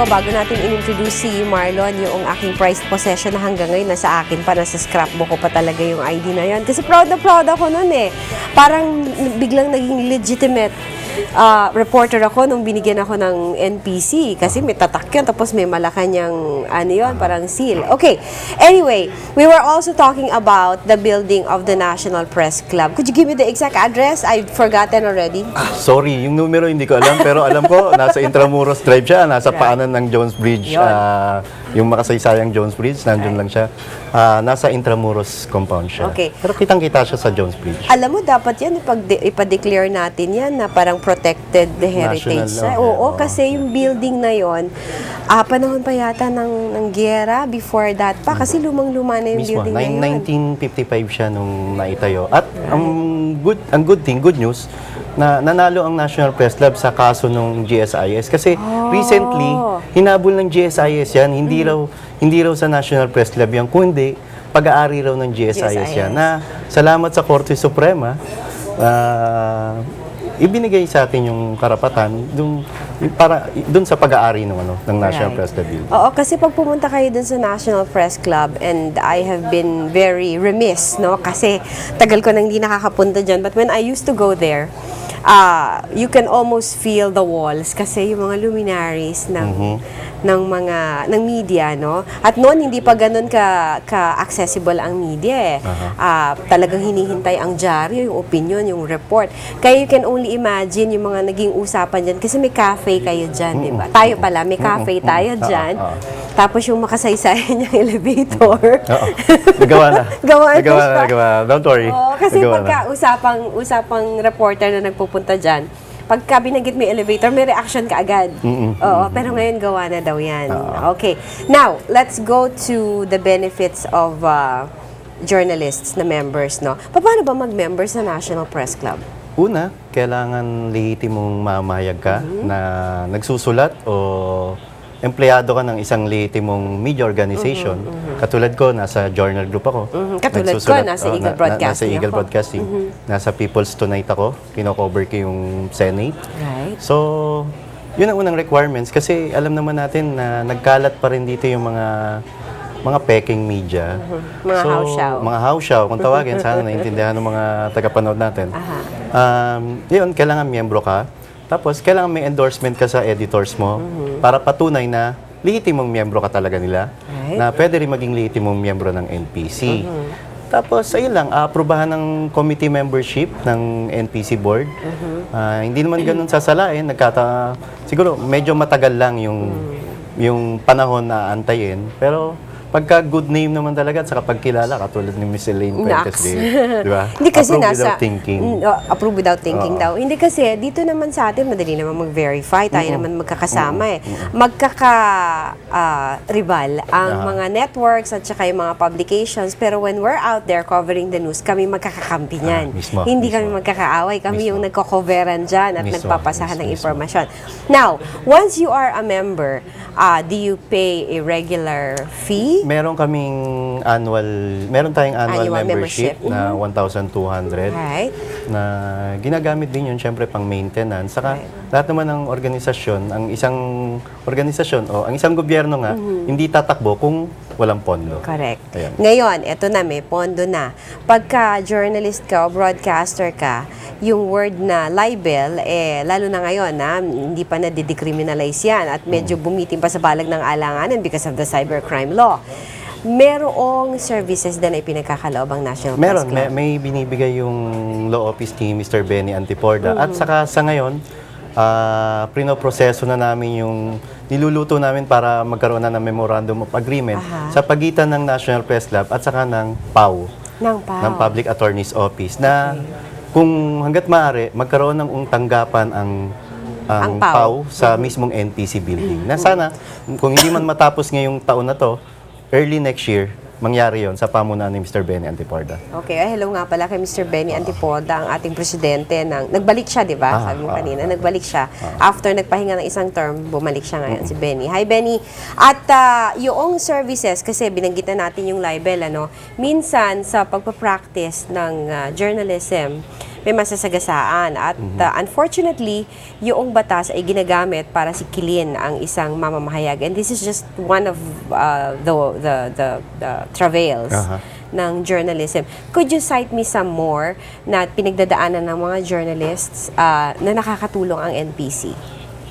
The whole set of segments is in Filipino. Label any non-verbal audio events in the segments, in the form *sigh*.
ko, bago natin in-introduce si Marlon, yung aking prized possession na hanggang ngayon nasa akin pa, nasa scrapbook ko pa talaga yung ID na yan. Kasi proud na proud ako nun eh. Parang biglang naging legitimate ah, reporter ako nung binigyan ako ng NPC kasi may tatak yun tapos may malakanyang ano yun, parang seal. Okay, anyway, we were also talking about the building of the National Press Club. Could you give me the exact address? I've forgotten already. Ah, sorry, yung numero hindi ko alam pero alam ko nasa Intramuros Drive siya, nasa paanan ng Jones Bridge. Yun. ah, yung makasaysayang Jones Bridge, nandun lang siya. Ah, nasa Intramuros compound siya. Okay. Pero kitang-kita siya sa Jones Bridge. Alam mo, dapat yan, ipag ipa-declare natin yan na parang protected heritage. National Oo, oo. kasi yung building na yon, ah, panahon pa yata ng, ng gera before that pa, kasi lumang-luma na yung Mismo, building na yun. nine- 1955 siya nung naitayo. At ang good ang good thing, good news, na nanalo ang National Press Club sa kaso ng GSIS kasi Oh. recently hinabol ng GSIS yan, hindi Mm. raw hindi raw sa National Press Club yan, kundi pag-aari raw ng GSIS, yan. GSIS. Na salamat sa Korte Suprema, ah, ibinigay sa atin yung karapatan yung para dun sa pag-aari ng ano ng National Right. Press Club building. Oo, kasi pag pumunta kayo dun sa National Press Club and I have been very remiss, no? Kasi tagal ko nang hindi nakakapunta dyan. But when I used to go there, uh, you can almost feel the walls kasi yung mga luminaries ng ng mga ng media no at noon hindi pa ganun ka ka accessible ang media eh Ah, talagang hinihintay ang dyaryo yung opinion yung report kaya you can only imagine yung mga naging usapan diyan kasi may cafe kayo diyan di ba tayo pala may cafe tayo diyan oo. tapos yung makasaysayan *laughs* yung elevator Oo. Nagawa na. *laughs* Gawa na Nagawa na, siya. nagawa na. Don't worry. Oo, kasi Nagawa pagka usapang, usapang reporter na nagpupunta dyan, pagka binanggit yung elevator, may reaction ka agad. Oo, pero ngayon gawa na daw yan. Okay. Now, let's go to the benefits of uh, journalists na members, no? Paano ba mag-member sa National Press Club? Una, kailangan lehitimong mamayag ka Mm-hmm. na nagsusulat o empleyado ka ng isang lehitimong media organization. Katulad ko, nasa journal group ako. Mhm. Katulad ko, nasa oh, Eagle na- Broadcasting Nasa Eagle ako. Mm-hmm. Broadcasting. Nasa People's Tonight ako. Kino-cover ko yung Senate. Right. So, yun ang unang requirements kasi alam naman natin na nagkalat pa rin dito yung mga mga peking media. Mm-hmm. Mga so, hausyaw. Mga hausyaw, kung tawagin, sana naintindihan ng mga tagapanood natin. Aha. Um, yun, kailangan miyembro ka. Tapos, kailangan may endorsement ka sa editors mo Mm-hmm. para patunay na lehitimong miyembro ka talaga nila. Right. Na pwede rin maging lehitimong miyembro ng NPC. Tapos, ayun lang, aaprubahan ng committee membership ng NPC board. Ah, hindi naman ganun sasalain. Nagkata, siguro, medyo matagal lang yung, yung panahon na antayin. Pero, pagka good name naman talaga at saka pagkilala, katulad ni Miss Elaine. Fuentes, di, *laughs* di ba? Hindi kasi Approve nasa... without thinking. Mm, oh, approve without thinking Oo. daw. Hindi kasi, dito naman sa atin, madali naman mag-verify. Tayo naman magkakasama eh. Magkaka-rival ang Aha. mga networks at saka yung mga publications. Pero when we're out there covering the news, kami magkakakampi niyan. Ah, mismo, Hindi kami mismo. magkakaaway. Kami Mismo. yung nagko-coveran dyan at Mismo, nagpapasahan ng mismo, mismo. informasyon. Now, once you are a member, ah, do you pay a regular fee? Meron kaming annual, meron tayong annual, Annual membership, membership. na 1,200 Right? na ginagamit din yun syempre pang maintenance. Saka Right. lahat naman ng organisasyon, ang isang organisasyon o ang isang gobyerno nga, hindi tatakbo kung walang pondo. Correct. Ayan. Ngayon, eto na, may pondo na. Pagka journalist ka o broadcaster ka, yung word na libel, eh, lalo na ngayon, na hindi pa na-decriminalize yan at medyo bumitin pa sa balag ng alanganan because of the cybercrime law. Merong services din na ipinagkakaloob ang National Meron, Press may, Club. may binibigay yung law office ni Mr. Benny Antiporda. Mm-hmm. At saka sa ngayon, ah prinoproseso na namin yung niluluto namin para magkaroon na ng memorandum of agreement Aha. sa pagitan ng National Press Club at saka ng PAO, Ng PAO. ng Public Attorney's Office, na kung hanggat maaari, magkaroon ng tanggapan ang Ang ang. PAO sa mismong NPC building. Na sana, kung hindi man matapos ngayong taon na to, early next year, mangyari yon sa pamunuan ni Mr. Benny Antiporda. Okay, ay, hello nga pala kay Mr. Benny Antipoda, ang ating presidente ng nagbalik siya, 'di ba? Ah, Sabi mo ah. kanina, nagbalik siya. After nagpahinga ng isang term, bumalik siya ngayon si Benny. Hi Benny. At ah, yung services kasi binanggit na natin yung libel ano. Minsan sa pagpa-practice ng ah, journalism, may masasagasaan. At Mhm. uh, unfortunately, yung batas ay ginagamit para sikilin ang isang mamamahayag. And this is just one of uh, the, the, the, the travails Aha. ng journalism. Could you cite me some more na pinagdadaanan ng mga journalists uh, na nakakatulong ang NPC?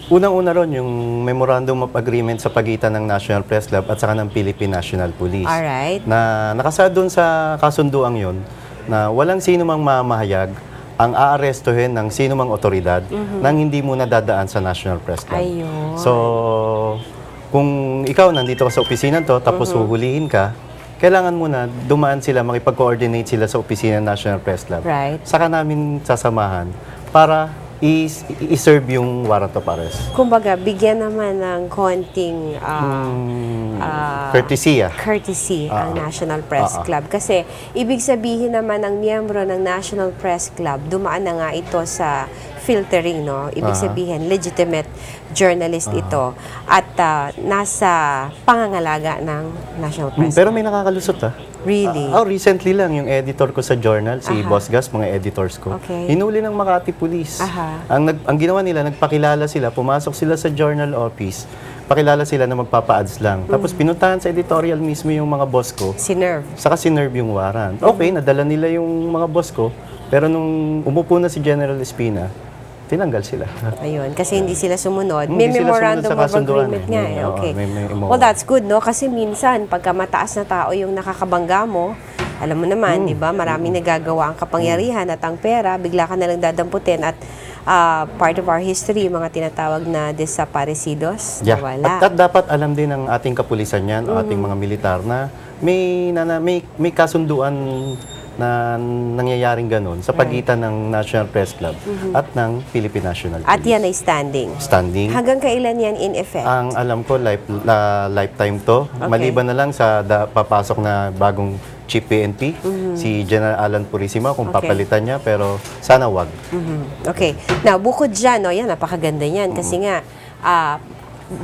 Unang-una ron yung Memorandum of Agreement sa pagitan ng National Press Club at saka ng Philippine National Police. Alright. Na nakasaad doon sa kasunduang yon na walang sino mang mamahayag ang aarestuhin ng sino mang otoridad nang hindi muna dadaan sa National Press Club. Ayun. So, kung ikaw nandito ka sa opisina to, tapos huhulihin ka, kailangan muna dumaan sila, makipag-coordinate sila sa opisina ng National Press Club. Right. Saka namin sasamahan para i- i-serve yung warrant of arrest. Kumbaga, bigyan naman ng konting uh, ah, Courtesy ah. courtesy ang National Press Ah, ah. Club. Kasi ibig sabihin naman ng miyembro ng National Press Club, dumaan na nga ito sa filtering, no? Ibig Ah. sabihin, legitimate journalist ito at ah, nasa pangangalaga ng National Mm, Press Pero may nakakalusot ah. Really? Ah, oh, recently lang yung editor ko sa journal, si Aha. Boss Gas, mga editors ko. Okay. Hinuli ng Makati Police. Aha. Ang, nag, ang ginawa nila, nagpakilala sila, pumasok sila sa journal office, pakilala sila na magpapa-ads lang. Mm. Tapos pinuntahan sa editorial mismo yung mga boss ko, Si Nerve. saka sinerve yung warrant. Okay, nadala nila yung mga boss ko, pero nung umupo na si General Espina, tinanggal sila. Ayun, kasi hindi sila sumunod. Hindi May sila memorandum sumunod of agreement eh. nga eh. Okay. may- may MOA. well, that's good, no? Kasi minsan, pagka mataas na tao yung nakakabangga mo, alam mo naman, Hmm. di ba? Maraming nagagawa ang kapangyarihan at ang pera, bigla ka na lang dadamputin at ah, part of our history, mga tinatawag na desaparecidos, Yeah. wala. At, at dapat alam din ng ating kapulisan yan, o ating mga militar na may, na, na- may, may kasunduan na nangyayaring ganun sa pagitan ng National Press Club at ng Philippine National At Police. yan ay standing. Standing. Hanggang kailan yan in effect? Ang alam ko, life, la- lifetime to. Maliban na lang sa da, papasok na bagong chief PNP, si General Alan Purisima, kung Mm-hmm. Okay. papalitan niya, pero sana wag. Mhm. Okay. Now, bukod dyan, no, yan, napakaganda yan. Kasi nga, ah,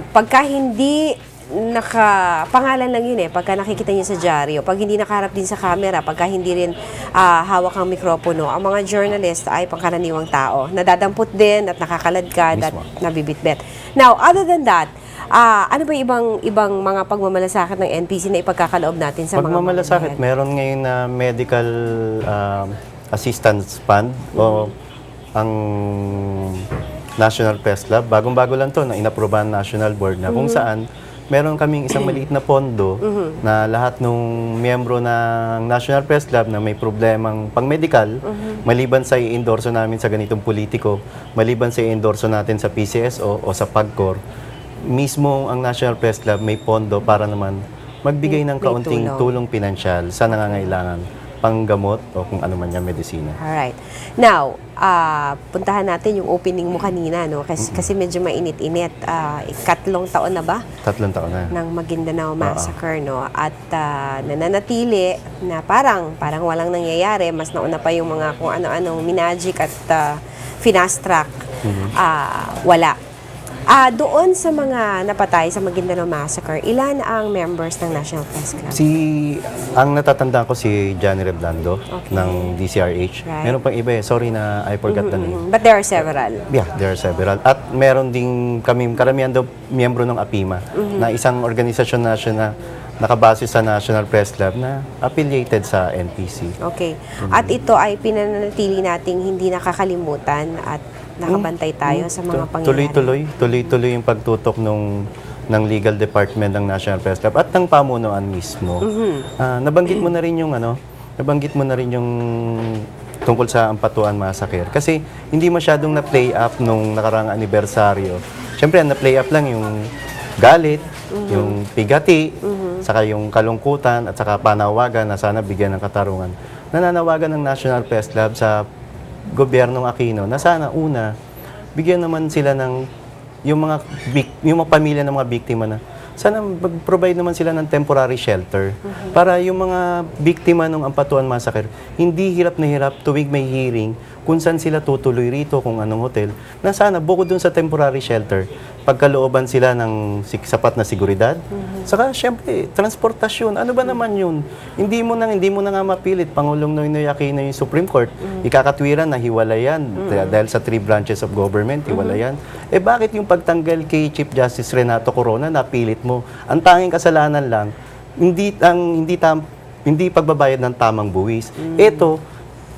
pagka hindi naka pangalan lang yun eh pagka nakikita niyo sa dyaryo. Pag hindi nakaharap din sa camera pagka hindi rin ah, hawak ang mikropono ang mga journalist ay pangkaraniwang tao. Nadadampot din at nakakaladkad at nabibitbit. Now other than that ah, ano ba ibang ibang mga pagmamalasakit ng NPC na ipagkakaloob natin sa mga Pagmamalasakit, meron ngayon na medical um, assistance fund o ang National Press Club. Bagong-bago lang to na inaprobahan National Board na kung saan meron kaming isang maliit na pondo *clears throat* na lahat ng miyembro ng National Press Club na may problemang pang-medical, maliban sa i-endorso namin sa ganitong politiko, maliban sa i-endorso natin sa PCSO o sa PAGCOR, mismo ang National Press Club may pondo para naman magbigay ng kaunting tulong. tulong pinansyal sa nangangailangan panggamot o kung ano man yung medisina. Alright. Now, ah, puntahan natin yung opening mo kanina, no? Kasi, kasi medyo mainit-init. Ah, ikatlong taon na ba Tatlong taon na. ng Maguindanao Massacre, no? At ah, nananatili na parang, parang walang nangyayari. Mas nauna pa yung mga kung ano-anong minagic at uh, finast-track. Ah, wala. Ah, doon sa mga napatay sa Maguindanao Massacre, ilan ang members ng National Press Club? Si, ang natatandaan ko si Johnny Reblando Okay. ng DCRH. Right. Meron pang iba eh. Sorry na I forgot the name. Mhm. But there are several. Yeah, there are several. At meron ding kami, karamihan daw miyembro ng APIMA, na isang organisasyon na siya na nakabase sa National Press Club na affiliated sa NPC. Okay. At ito ay pinananatili nating hindi nakakalimutan at nakabantay tayo sa mga pangyayari. Tuloy-tuloy, tuloy-tuloy yung pagtutok nung ng legal department ng National Press Club at ng pamunuan mismo. Ah, nabanggit mo na rin yung ano, nabanggit mo na rin yung tungkol sa Ampatuan Massacre. Kasi hindi masyadong na-play up nung nakarang anibersaryo. Siyempre, na-play up lang yung galit, yung pigati, saka yung kalungkutan, at saka panawagan na sana bigyan ng katarungan. Nananawagan ng National Press Club sa gobyernong Aquino na sana una bigyan naman sila ng yung mga yung mga pamilya ng mga biktima na sana mag-provide naman sila ng temporary shelter. Para yung mga biktima ng Ampatuan Massacre hindi hirap na hirap tuwing may hearing kung saan sila tutuloy rito kung anong hotel na sana bukod dun sa temporary shelter pagkalooban sila ng sapat na seguridad. Saka syempre, transportasyon. Ano ba naman yun? Hindi mo na, hindi mo na nga mapilit. Pangulong Noynoy Aquino yung Supreme Court. Ikakatwiran na hiwalayan Dahil- dahil sa three branches of government, hiwalayan. Eh bakit yung pagtanggal kay Chief Justice Renato Corona, napilit mo? Ang tanging kasalanan lang, hindi ang hindi tam, hindi pagbabayad ng tamang buwis. Ito,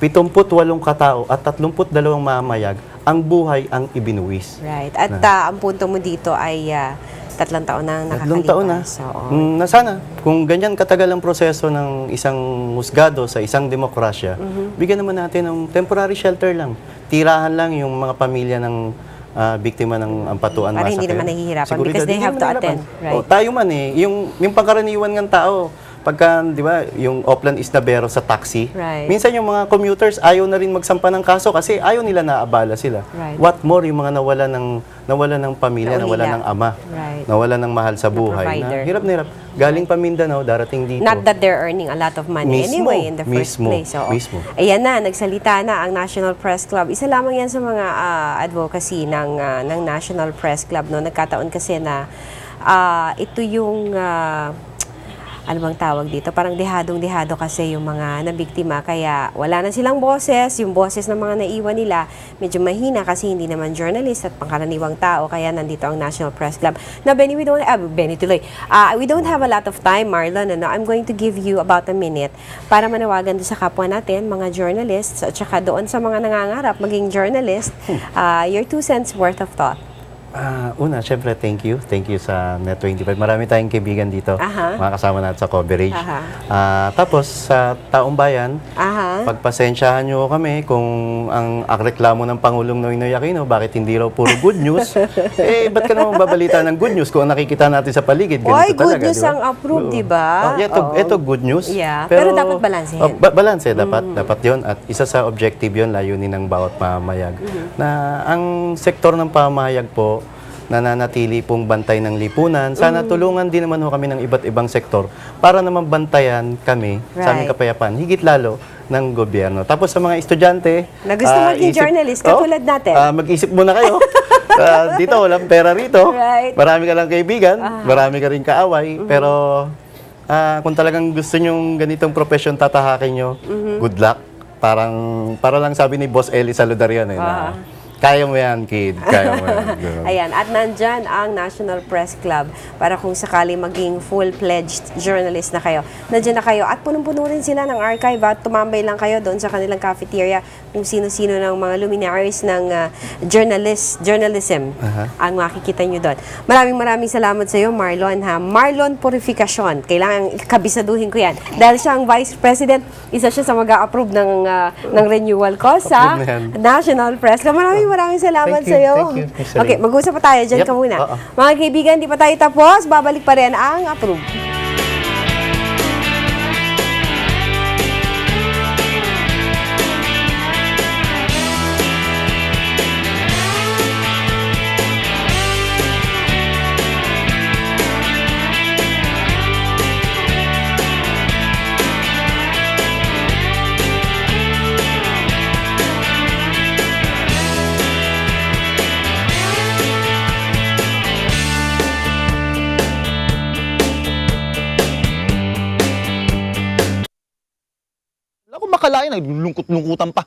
78 katao at 32 mamayag, ang buhay ang ibinuwis. Right. At ah, ang punto mo dito ay ah, tatlong taon na ang Tatlong nakakalipas. taon na. Oo. Mm, na sana, kung ganyan katagal ang proseso ng isang husgado sa isang demokrasya, Mhm. bigyan naman natin ng temporary shelter lang. Tirahan lang yung mga pamilya ng ah, biktima ng ampatuan Para hindi massacre. naman nahihirapan Seguridad, because they hindi have to attend, right? O, tayo man eh, yung, yung pangkaraniwan ng tao, pagka, di ba, yung Oplan Isnabero sa taxi, Right. minsan yung mga commuters ayaw na rin magsampa ng kaso kasi ayaw nila naabala sila. Right. What more yung mga nawala ng nawala ng pamilya, nawala Naulila. ng ama, Right. nawala ng mahal sa buhay. Na, hirap na hirap. Galing pa Mindanao, darating dito. Not that they're earning a lot of money Mismo, anyway in the first mismo, place. Oo. mismo. Ayan na, nagsalita na ang National Press Club. Isa lamang yan sa mga ah, advocacy ng, ah, ng National Press Club. No? Nagkataon kasi na ah, ito yung... ah, ano bang tawag dito? Parang dehadong-dehado kasi yung mga nabiktima. Kaya wala na silang boses. Yung boses ng mga naiwan nila, medyo mahina kasi hindi naman journalist at pangkaraniwang tao. Kaya nandito ang National Press Club. Na Benny, we don't, ah, Benny tuloy. Ah, we don't have a lot of time, Marlon. Ano? I'm going to give you about a minute para manawagan doon sa kapwa natin, mga journalists, at saka doon sa mga nangangarap maging journalist, ah, your two cents worth of thought. Ah, una, syempre, thank you. Thank you sa Net25. Marami tayong kaibigan dito. Aha. Mga kasama natin sa coverage. Aha. Ah, tapos, sa taong bayan, Aha. pagpasensyahan nyo kami kung ang, ang reklamo ng Pangulong Noynoy Aquino, bakit hindi raw puro good news? *laughs* eh, ba't ka naman babalita ng good news kung ang nakikita natin sa paligid? Ganito Oy, good talaga, news di ba? ang approve, di ba? Oh, ito, Oo. ito good news. Yeah, pero dapat balansehin. Oh, ba- balanse, dapat, dapat yon At isa sa objective yon layunin ng bawat pamamayag. Na ang sektor ng pamamayag po, nananatili pong bantay ng lipunan. Sana tulungan din naman ho kami ng iba't ibang sektor para naman bantayan kami sa aming Right. kapayapaan, higit lalo ng gobyerno. Tapos sa mga estudyante, Na gusto ah, maging isip- journalist, katulad natin. ah, mag-isip muna kayo. *laughs* Ah, dito, walang pera rito. Right. Marami ka lang kaibigan, marami ka rin kaaway, pero ah, kung talagang gusto nyong ganitong profession tatahakin nyo, good luck. Parang, para lang sabi ni Boss Eli Saludarian eh, na, kaya mo yan, kid. Kaya mo yan. *laughs* Ayan, at nandyan ang National Press Club para kung sakali maging full-pledged journalist na kayo. Nandyan na kayo at punong-puno rin sila ng archive at tumambay lang kayo doon sa kanilang cafeteria kung sino-sino ng mga luminaries ng ah, journalist, journalism ang makikita nyo doon. Maraming maraming salamat sa iyo, Marlon. Ha? Marlon Purificacion. Kailangan kabisaduhin ko yan. Dahil siya ang Vice President, isa siya sa mag-a-approve ng, ah, ng renewal ko sa. National Press Club. Maraming maraming salamat sa iyo. thank you. Okay, mag-usap pa tayo. Diyan Yep, ka muna. oo. Mga kaibigan, di pa tayo tapos. Babalik pa rin ang approve. Makalain, naglulungkot-lungkutan pa.